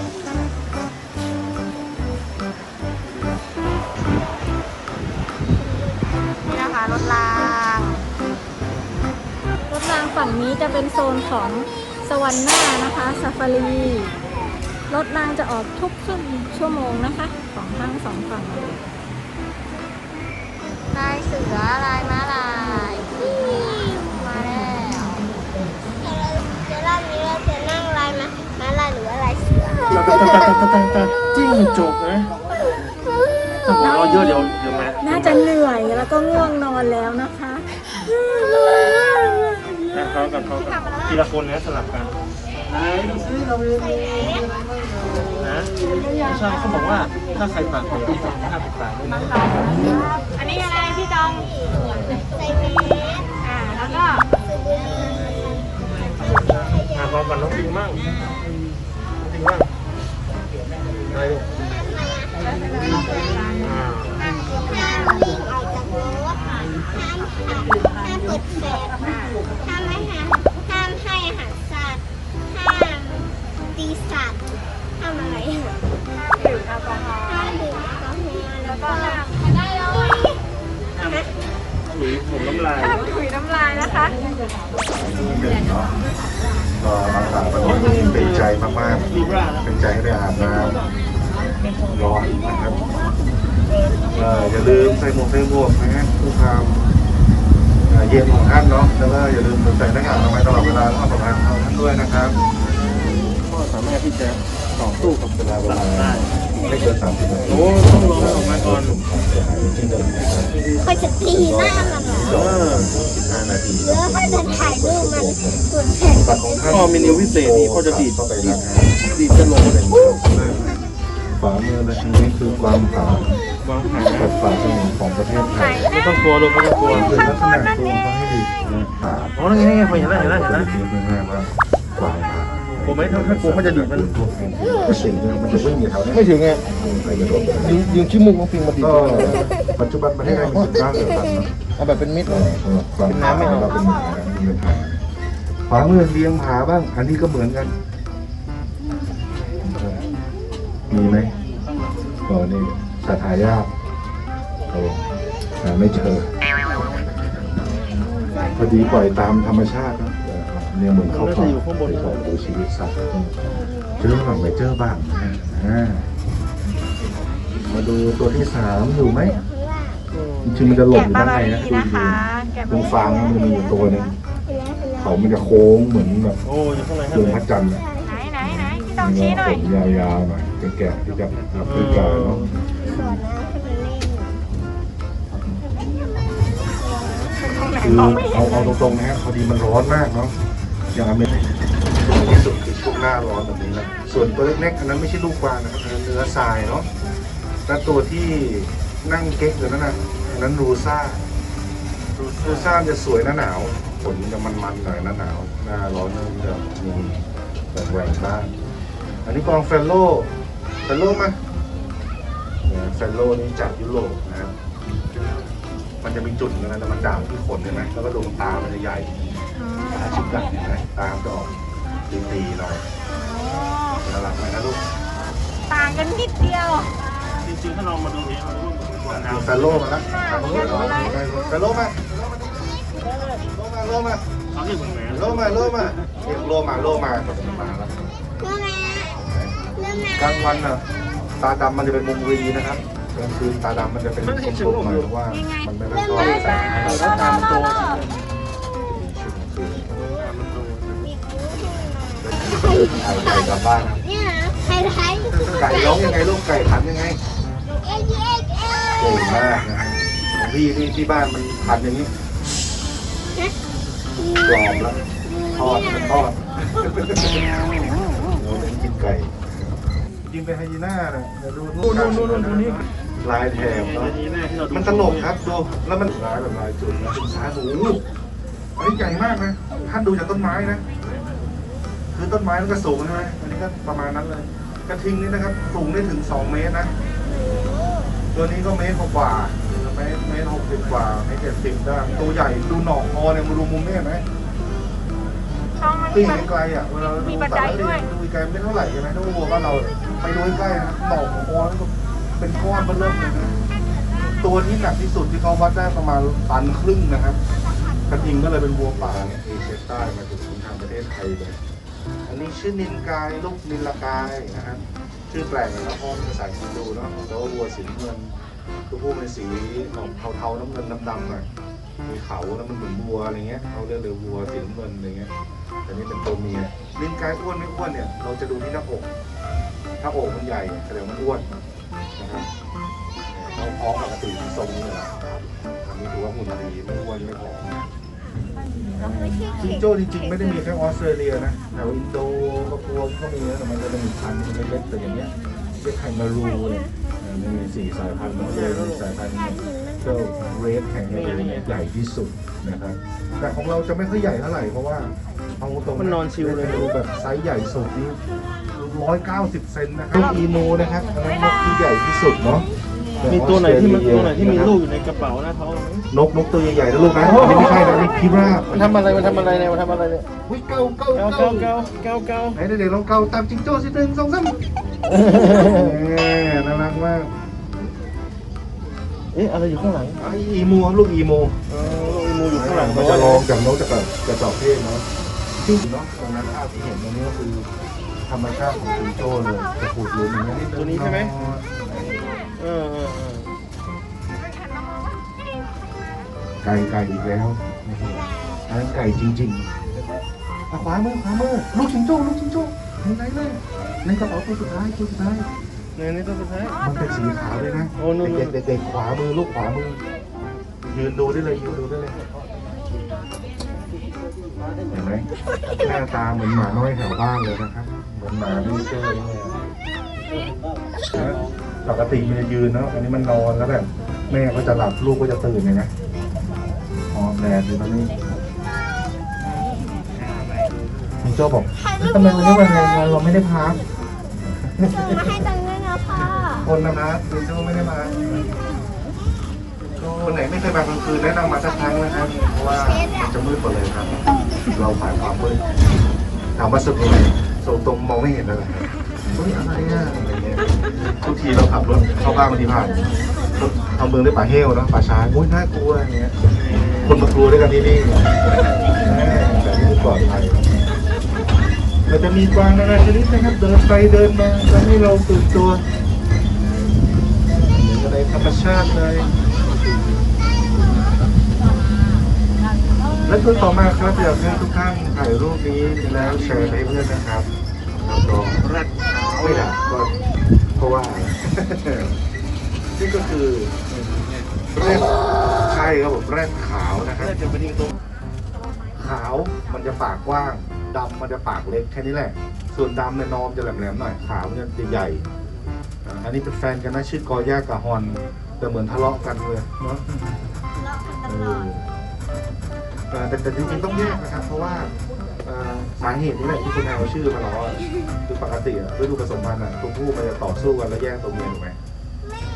นี่นะคะรถราง รถรางฝั่งนี้จะเป็นโซนของสวรรค์หน้านะคะซาฟารี รถรางจะออกทุกครึ่งชั่วโมงนะคะของทั้งสองฝั่งลายเสือลายม้าลายมาแล้ว เดี๋ยวรอบนี้เราจะนั่งลายมามาลายหรือว่าลายเสือ ตาตาตาตาตาตาตา จิ้งจกนะถ้าหัวเราะเยอะเดี๋ยวเดี๋ยวมาน่าจะเหนื่อยแล้วก็ง่วงนอนแล้วนะคะอะเขากันเขากันทีละคนนะสลับกันไหนดูซิเราเรียนนะไม่ใช่เขาบอกว่าถ้าใครปากของพี่ต้องห้ามปิดปากด้วยนะอันนี้อะไรพี่จองใส่แมสอ่าแล้วก็สูบบุหรี่อะลองกันน้องปิงมั่งน้องปิงมั่ง อะไรลูก แล้วก็อย่าลืมใส่หน้ากากอนามัยตลอดเวลาต้องปลอดภัยของท่านด้วยนะครับพ่อสามารถที่จะต่อสู้กับเวลาเวลาได้ไม่เกินสามสิบนาทีโอ้ต้องลองออกมาก่อนเสียหายที่เดิมนะครับค่อยจะตีหน้ามันเหรอเออสิบห้านาทีแล้วค่อยจะถ่ายรูปมันส่วนแผ่นบัตรของท่านพ่อมีนิ้ววิเศษนี่พ่อจะดีดเข้าไปดีนะดครับดีดจะลงเลย ฝามือและทีนี้คือความผาวางหากับฝาสมุนของประเทศไทยไม่ต้องกลัวลูกไม่ต้องกลัวคือลักษณะตัวเขาให้ดีนะผาอ๋อนั่นไงนี่ไงพอเห็นแล้วเห็นแล้วเห็นแล้วเรียกง่ายๆว่ากวายผาผมไม่ถ้าถ้ากลัวมันจะดีดมันตัวเองก็สิ่งมันจะไม่มีแถวนี้ไม่ถึงไงยิงยิงชิ้มุกของปิงมาดีก็ปัจจุบันประเทศไทยมีสิบเก้าเดือนเอาแบบเป็นมิดเออความผาเราเป็นหมือนกันเป็นผาฝามือเรียงผาบ้าง อันนี้ก็เหมือนกัน มีไหมก็นี่สัตยากโอ้หาไม่เจอพอดีปล่อยตามธรรมชาติเนอะเออเนี่ยเหมือนเขาปล่อยไปปล่อยดูชีวิตสัตว์เจอบ้างไม่เจอบ้างนะอ่ามาดูตัวที่สามอยู่ไหมจริงๆมันจะหลบอยู่แกะบาด้านบาในรีนะดูนะคะแกะตรงฟางมันมีอยู่ตัวหนึงเขามันจะโค้งเหมือนแบบโอ้อยู่ข้างในดข้างวงในพระจันทร์อะไหนไหนไหนพี่จมีองชี้หน่อยขนยาวๆหน่อยเป็น แกะที่จะแอฟริกาเนาะส่วนน้ำคือเล่นตรงไหนคือมองไม่เห็เอานเลเอายตรงๆนะฮะพอดีมันร้อนมากเนาะอย่างอเมริกาที่สุดคือช่วงหน้าร้อนแบบนี้นะส่วนตัวเล็กๆอันนั้นไม่ใช่ลูกกวางนะครับอันนั้นเนื้อทรายเนาะและตัวที่นั่งเก๊กอยู่นั่นนะอันนั้นรูซ่ารูซ่าจะสวยหน้าหนาวขนจะมันๆหน่อยหน้าหนาวหน้าร้อนมันจะมีแบบแหว่งบ้างอันนี้กองเฟลโลเฟลโลมาเนี่ยเฟลโลนี่จากยุโรปนะครับมันจะมีจุดนกันแต่มันด่างที่ขนใช่ไหมแล้วก็ดวงตามันจะใหญ่ตาชิบดักเห็นไหมตามจะออกตีๆหน่อยน่ารักไหมนะลูกต่างกันนิดเดียว จริงๆถ้าลองมาดูเองเรารู้ว่ามันดูแฟลโลมาแล้วแฟลโลมาโลมาโลมาเขาเรียกเหมือนแหวนโลมาโลมาเรียกโลมาโลมาก็จะมาแล้วเกลางวันน่ะตาดำมันจะเป็นมุมรีนะครับกลางคืนตาดำมันจะเป็นกลมๆหน่อยเพราะว่ามันไม่ค่อยชอบแสงแล้วตามมันโตกลางคืนตามมันโตไก่กลับบ้านนะเนี่ยนะไทยไทยไก่ร้องยังไงลูกไก่ขันยังไงเอ็กเอ็กเอ็กเก่งมากนะของพี่ที่ที่บ้านมันพันอย่างนี้กรอบแล้วทอดทอดเราเล่นกินไก่ ยิงไปไฮยีน่านะเดี๋ยวดูนู่นนู่นนู่นนู่นนี่ลายแถบเนาะอันนี้แน่ที่เราดูมันตลกครับดูแล้วมันลายแบบลายจุดนะเป็นสาหนูอันนี้ใหญ่มากนะท่านดูจากต้นไม้นะ คือต้นไม้มันก็สูงใช่ไหมอันนี้ก็ประมาณนั้นเลย กระทิงนี่นะครับ สูงได้ถึง 2 เมตรนะ ตัวนี้ก็เมตรกว่าๆไปมตรเมตรหกสิบกว่าเมตรเจ็ดสิบได้ตัวใหญ่ดูหนอกคอเนี่ยมาดูมุมนี่เห็นไหม ช่องมันตีมันไกลๆอะเวลาเรามีดูบันไดด้วยดูไกลๆไม่เท่าไหร่ใช่ไหมถ้าวัวบ้านเราไปดูใกล้ๆนะหนอกคอนี่ก็เป็นก้อนมันเริ่มเลยนะตัวที่หนักที่สุดที่เขาวัดได้ประมาณตันครึ่งนะครับกระทิงก็เลยเป็นวัวป่าเนี่ยเอเชียใต้มาถึงทางประเทศไทยเลยอันนี้ชื่อนินกายลูกนินละกายนะครับชื่อแปลกนะครับเพราะเป็นภาษาฮินดูเนาะแต่ว่าวัวสีน้ำเงินตัวผู้เป็นสีออกเทาๆน้ำเงินดำๆหน่อย มีเขาแล้วมันเหมือนวัวอะไรเงี้ยเขาเรียกเลยวัวสีน้ำเงินอะไรเงี้ยแต่นี่เป็นตัวเมียนินกายอ้วนไม่อ้วนเนี่ยเราจะดูที่หน้าอกหน้าอกมันใหญ่แสดงว่ามันอ้วนนะครับเขาพร้อมปกติทรงนี้แหละอันนี้ถือว่าหุ่นดีไม่อ้วนไม่ผอมจิงโจ้จริงๆไม่ได้มีแค่ออสเตรเลียนะแถวอินโดก็พวกก็มีนะแต่มันจะเป็นพันธุ์เล็กๆแต่อย่างเงี้ยเรียกไคมารูเนี่ยมันมีสี่สายพันธุ์มันก็เลยสายพันธุ์ เจ้าเรดแข่งมารูเนี่ยใหญ่ที่สุดนะครับ แต่ของเราจะไม่ค่อยใหญ่เท่าไหร่เพราะว่าเอาตรงมันนอนชิวเลยดูแบบไซส์ใหญ่สุดนี่ร้อยเก้าสิบเซนนะครับอีโมนะครับอันนั้นนกที่ใหญ่ที่สุดเนาะมีตัวไหนที่มันตัวไหนที่มีลูกอยู่ในกระเป๋าหน้าท้องไหมนกนกตัวใหญ่ๆนะลูกนะอันนี้ไม่ใช่นะนี่พิราบมันทำอะไรมันทำอะไรเนี่ยมันทำอะไรเนี่ยอุ้ยเก้าเก้าเกาเก้าเกาเกาเกาเกาไหนเด็กๆลองเกาตามจิงโจ้สิหนึ่งสองสามแหมน่ารักมากเอ๊ะอะไรอยู่ข้างหลังไออีมูครับลูกอีมูเออลูกอีมูอยู่ข้างหลังมันจะลองจากนกจากแบบกระจอกเทศเนาะซึ่งเนาะตรงนั้นภาพที่เห็นตรงนี้ก็คือธรรมชาติของจิงโจ้เลยจะปูดหลุมอย่างนี้นิดนึงตัวนี้ใช่ไหมเออเออเออไก่ไก่อีกแล้วอันนั้นไก่จริงๆอะขวามือขวามือลูกจิงโจ้ลูกจิงโจ้เห็นไหนเลยในกระเป๋าตัวสุดท้ายตัวสุดท้าย เนี่ยนี่ตัวสุดท้ายมันเป็นสีขาวเลยนะโอ้นู่น เด็กๆเด็กๆขวามือลูกขวามือ ยืนดูได้เลยยืนดูได้เลยเห็นไหมหน้าตาเหมือนหมาน้อยแถวบ้านเลยนะครับ เหมือนหมาไม่เจอเลยนะปกติมันจะยืนเนาะอันนี้มันนอนแล้วแบบแม่ก็จะหลับลูกก็จะตื่นเลยนะออมแลนด์อยู่ตอนนี้คุณโจ้บอกทำไมวันนี้วันงานเราไม่ได้พัก ส่งมาให้ตังค์ ด้วยนะพ่อคนนะพักคุณโจไม่ได้มาคนไหนไม่เคยมากลางคืนแนะนำมาสักครั้งนะครับเพราะว่ามันจะมืดหมดเลยครับ เราผ่านความมืดถามว่าสุดตรงไหนสุดตรงมองไม่เห็นอะไรเฮ้ยอะไรอะอะไรเงี้ยทุกทีเราขับรถเข้าบ้านบางทีผ่านทางเมืองได้ป่าเฮลเนาะป่าช้าโอ้ยน่ากลัวอย่างเงี้ยคนมากลัวด้วยกันที่นี่แต่นี่ปลอดภัยเราจะมีกวางนานาชนิดนะครับ เดินไปเดินมาทำให้เราตื่นตัว ธรรมชาติเลย และตัวต่อมาครับอยากให้ทุกท่านถ่ายรูปนี้แล้วแชร์ให้เพื่อนนะครับแล้วก็แรดไม่ได้ก็เพราะว่านี่ก็คือแรดใช่ครับผมแรดขาวนะครับจะเป็นยิงตรงขาวมันจะปากกว้างดำมันจะปากเล็กแค่นี้แหละ ส่วนดำเนี่ยนอมจะแหลมๆหน่อยขาวมันจะใหญ่ อ่าอันนี้เป็นแฟนกันนะชื่อกอย่ากับฮอน แต่เหมือนทะเลาะกันเลยเนาะเออเอ่อแต่แต่จริงๆต้องแยกนะครับ เพราะว่าเอ่อสาเหตุนี้แหละที่คุณเอาชื่อมาล้ออะคือปกติอะฤดูผสมพันธุ์อะตัวผู้มันจะต่อสู้กันแล้วแย่งตัวเมียถูกไหม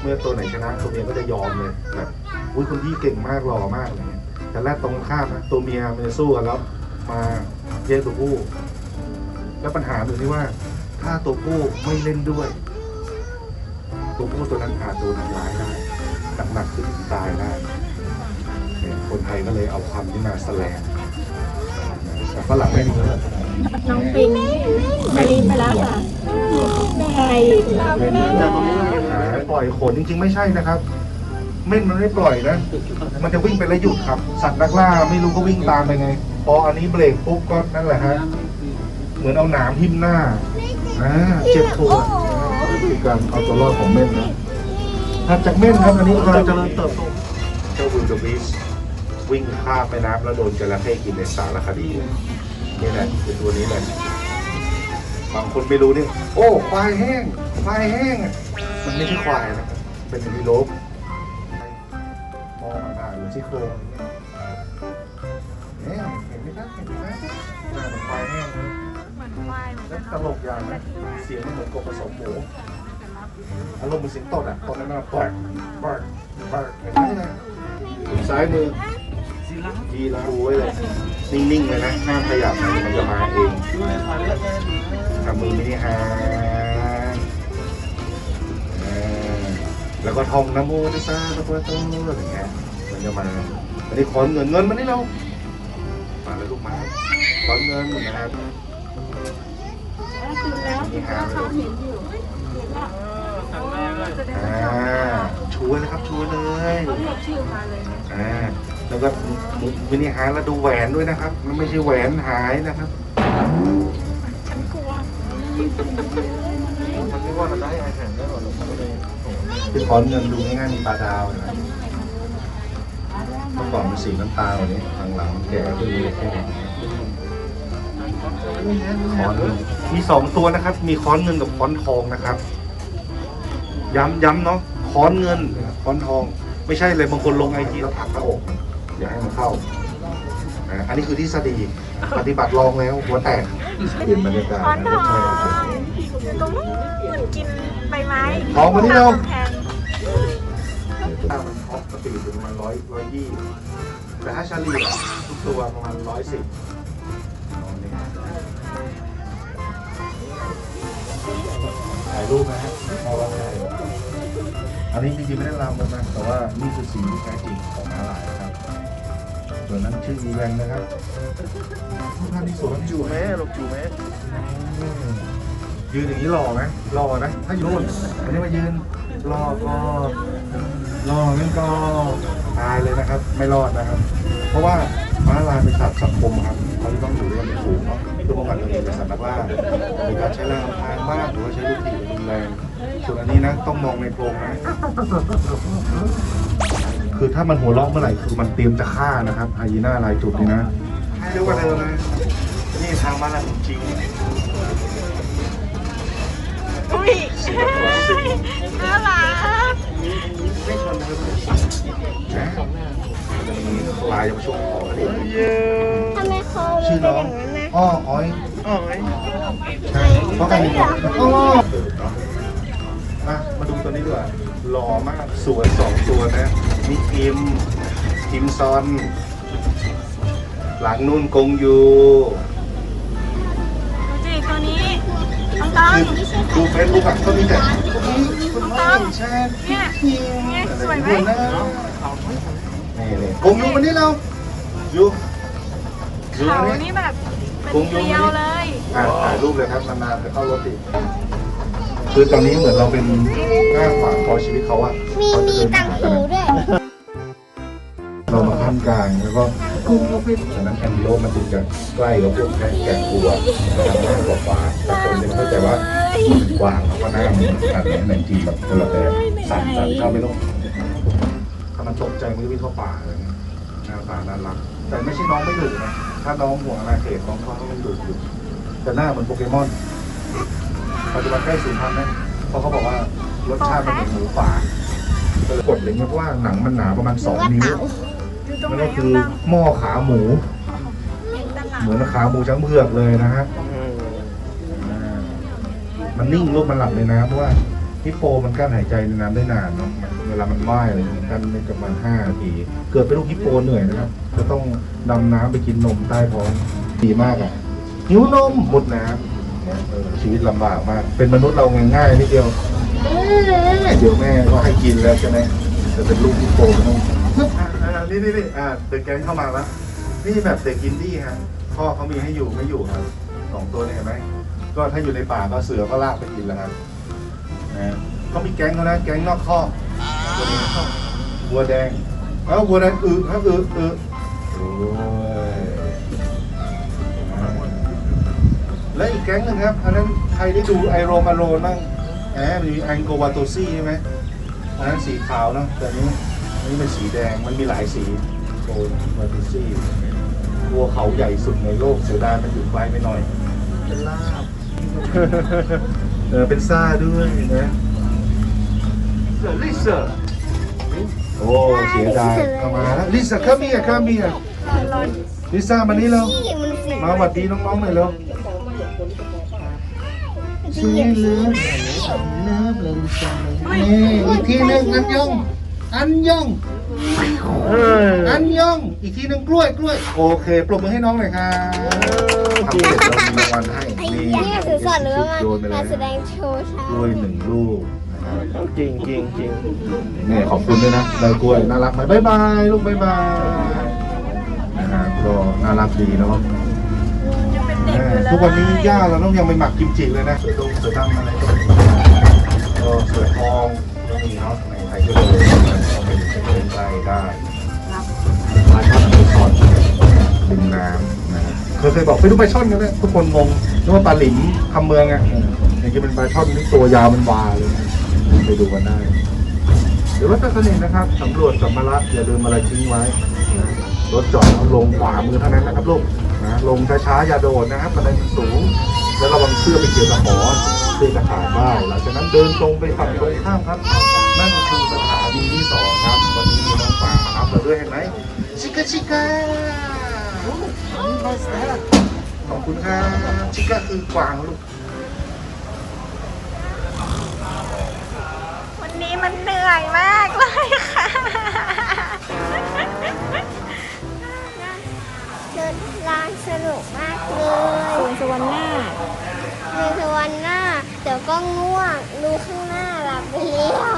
เมื่อตัวไหนชนะตัวเมียก็จะยอมเลยแบบอุ้ยคุณพี่เก่งมากหล่อมากอะไรเงี้ยแต่แรกตรงข้ามนะตัวเมียมันจะสู้กันแล้วมาแย่งตัวผู้ แล้วปัญหาอยู่ที่ว่า ถ้าตัวผู้ไม่เล่นด้วย ตัวผู้ตัวนั้นอาจโดนทำร้ายได้หนักๆคือตายได้เนี่ยคนไทยก็เลยเอาคำนี้มาแสลงแต่ฝรั่งไม่มีเลยน้องปิงมารีไปแล้วค่ะไก่ไม่ปล่อยขนจริงๆไม่ใช่นะครับเม่นมันไม่ปล่อยนะ มันจะวิ่งไปแล้วหยุดครับ สัตว์นักล่าไม่รู้ก็วิ่งตามไปไง พออันนี้เบรกปุ๊บก็นั่นแหละฮะ เหมือนเอาหนามทิ่มหน้าอ่าเจ็บปวด คือการเอาตัวรอดของเม่นนะถัดจากเม่นครับอันนี้กำลังเจริญเติบโตเจ้าวิลเดอร์บีสวิ่งข้ามแม่น้ำแล้วโดนจระเข้กินในสารคดีนี่แหละคือตัวนี้แหละบางคนไม่รู้นี่โอ้ควายแห้งควายแห้งอะมันไม่ใช่ควายนะครับเป็นวีโลบมองอ่านๆหรือที่โครงเนี่ยเห็นไหมครับเห็นไหมหน้าเหมือนควายแห้งเลยเหมือนควายเหมือนแล้กัวนตเนาะลกอย่างนะเสียงมันเหมือนกบผสมหมู อารมณ์เหมือนเสียงตดอะตดนั้นนะปากปากปากอย่างนี้นะซ้ายมือสีล้างดีแล้วดูไว้เลยนิ่งๆเลยนะห้ามขยับนะมันจะมาเองด้วยขาเลือดแน่ดีนะทำมือไม่ได้ห่างอ่าแล้วก็ท่องนะโมตัสสะพระพุทธเจ้าอย่างเงี้ยมันจะมาอันนี้ขอนเงินเงินมานี่เรามาเลยลูกมาขอนเงินนะครับนี่หาเลยลูกทำได้เลย อ่าช่วยเลยครับช่วยเลยอ่าแล้วก็มินิฮาร์ทแล้วดูแหวนด้วยนะครับ มันไม่ใช่แหวนหายนะครับมันไม่ว่ามันได้อาหารได้หรอหรอกมันก็เลยโอ้โหคือขอนเงินดูง่ายๆมีปลาดาวเห็นะเมื่อก่อนเป็นสีน้ำตาลวันนี้หลังๆแก่ขึ้นเลยแค่นี้ขอนเงินมีสองตัวนะครับ มีค้อนเงินกับค้อนทองนะครับ ย้ำย้ำเนาะค้อนเงินค้อนทอง ไม่ใช่เลยบางคนลงไอจีแล้วผลักกระอกมันอย่าให้มันเข้าอ่าอันนี้คือทฤษฎีปฏิบัติลองแล้วหัวแตกเปลี่ยนบรรยากาศนะไม่ใช่ครับตรงนู้นกินใบไม้ทองมานี่เราแพงถ้ามันออฟสปีดถึงประมาณร้อยร้อยยี่แต่ถ้าเฉลี่ยทุกตัวประมาณร้อยสิบถ่ายรูปนะฮะเอาละถ่าย อันนี้จริงๆไม่ได้รำกันนะแต่ว่านี่คือสีที่แท้จริงของม้าลายนะครับ ส่วนนั้นชื่ออีแวนนะครับท่านที่สวยจูแม่ลูกจูแม่ยืนอย่างนี้หล่อไหมหล่อนะ ถ้าอยู่นู่นอันนี้มายืนหล่อก็หล่องั้นก็ตายเลยนะครับ ไม่รอดนะครับ เพราะว่าม้าลายเป็นสัตว์สังคมครับเขาจะต้องอยู่ด้วยกันเป็นฝูงเนาะเพื่อป้องกันตัวเองเป็นสัตว์นักล่าในการใช้แรงพางมากหรือว่าใช้ลูกถีบรุนแรง ส่วนอันนี้นะต้องมองในโพรงนะ คือถ้ามันหัวเราะเมื่อไหร่คือมันเตรียมจะฆ่านะครับไฮยีน่าลายจุดนี่นะเรียกว่าเดิมนะนี่ทางม้าลายของจริงอุ้ยน่ารักไม่ชนเลยนะจะมีลายมาช่วงคอกันเองเย้ทำไมเขาชื่อเป็นน้อองย่างนั้นนะอ้ออ้อยอ๋อยใช่เพราะกันนี่อ้อ มามาดูตัวนี้ดีกว่าหล่อมากสวยสองตัวนะมีคิมคิมซอน หลังนุ่นกงยูดูสิตัวนี้น้องตองคือดูเฟซบุ๊กอะก็มีแต่คุณพ่อแช่เนี่ยเนี่ยสวยไหมคนนะนี่เลยกงยูมานี่เรายูยูเขามานี่นี่แบบเป็นเกลียวเลยอ่าถ่ายรูปเลยครับนานๆจะเข้ารถติด คือตอนนี้เหมือนเราเป็นหน้าขวางคอยชีวิตเขาอะมีเขาจะมีเดินตังหาหูกันด้วยเรามาขั้นกลางแล้วก็กุ้งลูกพิษฉะนั้นแอนดิโลมันถึงจะใกล้กับพวกแกะแกะกลัวนะครับหน้ากว่าขวาแต่คนจะเข้าใจว่ามันเป็นกวางแล้วก็หน้ามันแบบนี้ในจีนแบบคนละแบบสั่นสั่นเข้าไม่ต้องถ้ามันตกใจมันก็วิ่งเข้าป่าอะไรเงี้ยหน้าตาน่ารักแต่ไม่ใช่น้องไม่ดุนะถ้าน้องห่วงอาณาเขตน้องเขาก็ไม่ดุอยู่แต่หน้าเหมือนโปเกมอน ปัจจุบันใกล้สูญพันธุ์นะเพราะเขาบอกว่ารสชาติมันเหมือนหมูป่าก็เลยกดเลยเพราะว่าหนังมันหนาประมาณ2นิ้วอยู่ตรงมันก็คือหม้อขาหมู เหมือนขาหมูช้างเผือกเลยนะฮะมันนิ่งรูปมันหลับในน้ำเพราะว่าฮิปโปมันกั้นหายใจในน้ำได้นานเนาะเวลามันว่ายอะไรมันกั้นได้ประมาณ5นาที เกิดเป็นลูกฮิปโปเหนื่อยนะครับจะต้องดำน้ำไปกินนมใต้ท้องดีมากอะหิวนมหมดน้ำ เนี่ยเออชีวิตลำบากมาก เป็นมนุษย์เราง่ายๆนิดเดียวเดี๋ยวแม่ก็ให้กินแล้วใช่ไหมจะเป็นลูกฮิปโปมันต้องอ่านี่นี่นี่อ่าเด็กแก๊งเข้ามาแล้วนี่แบบเด็กอินดี้ฮะพ่อเขามีให้อยู่ไม่อยู่ครับสองตัวเนี่ยเห็นไหมก็ถ้าอยู่ในป่าก็เสือก็ลากไปกินแล้วครับนะเขามีแก๊งเขานะแก๊งนอกคอกวัวแดงเอ้าวัวแดงอึครับอึอึโอ้ย และอีกแก๊งหนึงครับอันนั้นใครได้ดูไอโรมาโรนบ้างแหมมันมีแองโกวาโตซี่ใช่ไหมอันนั้นสีขาวเนอะแต่อันนี้อันนี้เป็นสีแดงมันมีหลายสีโกวาโตซี่วัวเขาใหญ่สุดในโลกเสียดายมันอยู่ไกลไปหน่อยเป็นลาบเออเป็นซ่าด้วยนะลิซ่าโอ้เสียดายเข้ามาแล้วลิซ่าข้ามีอะข้ามีอะลิซ่ามานี่แล้วนี่มันสีมาหวัดดีน้องๆหน่อยเร็ว เปียกที่หนเลิฟเลยนี่อีกทีหนึ่งอันยอง อันยอง อันยอง อีกทีหนึ่งกล้วยกล้วย โอเค ปรบมือให้น้องหน่อยครับทำเสร็จเรามีรางวัลให้นี่เหี้ยสื่อสารหรือว่าโยนไปเลมายแสดงโชว์ชากล้วยหนึ่งลูก จริงจริงจริงนี่ขอบคุณด้วยนะได้กล้วยน่ารักไหมบ๊ายบายลูกบ๊ายบายนะครับก็น่ารักดีเนาะ ด็กอยู่เลยทุกวันนี้ย่าเราต้องยังไปหมักกิมจิเลยนะเสือดงเสือดำอะไรก็มีก็เสือทองก็มีเนาะในไทยก็เลยเอาไปเป็นไร่ได้ปลาช่อนปลาช่อนริมน้ำนะเคยเคยบอกไปดูปลาช่อนกันเลยทุกคนงงนึกว่าปลาหลิมคำเมืองอะจริงๆเป็นปลาช่อนที่ตัวยาวมันวาเลยไปดูกันได้หรือว่าถ้าสนิทนะครับสำรวจสัมภาระอย่าลืมอะไรทิ้งไว้รถจอดลงขวามือเท่านั้นนะครับลูก นะลงช้าๆอย่าโดดนะครับบันไดมันสูง แล้วระวังเสื้อไปเกี่ยวกับหมอนเสื้อจะขาดได้หลังจากนั้นเดินตรงไปฝั่งตรงข้ามครับ นั่นคือสถานีที่สองครับ วันนี้มีน้องฟางมารับเราด้วยเห็นไหมชิกาชิกาขอบคุณครับชิกาคือกวางลูกวันนี้มันเหนื่อยมาก เลยโซนสวรรค์หน้าในสวรรค์หน้า เดี๋ยวก็ง่วง ดูข้างหน้าหลับไปแล้ว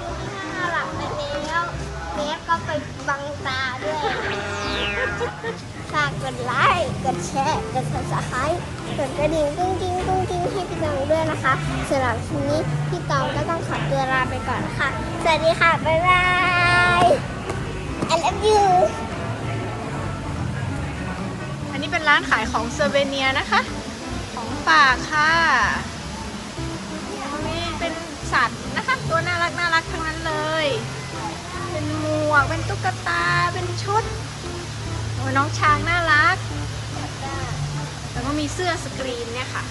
ดูข้างหน้าหลับไปแล้วเมฟก็ไปบังตาด้วยฝากกดไลค์ กดแชร์ กด subscribe กดกระดิ่งกุ้งกิ้งกุ้งกิ้งให้พี่ตองด้วยนะคะสำหรับทีนี้พี่ตองก็ต้องขอตัวลาไปก่อนนะคะสวัสดีค่ะ บ๊ายบาย I love you อันนี้ เป็นร้านขายของเซอร์เวเนียนะคะ ของฝากค่ะนี่เป็นสัตว์นะคะ ตัวน่ารักน่ารักทั้งนั้นเลย เป็นหมวก เป็นตุ๊กตา เป็นชุดโอ้น้องช้างน่ารัก แล้วก็มีเสื้อสกรีนเนี่ยค่ะ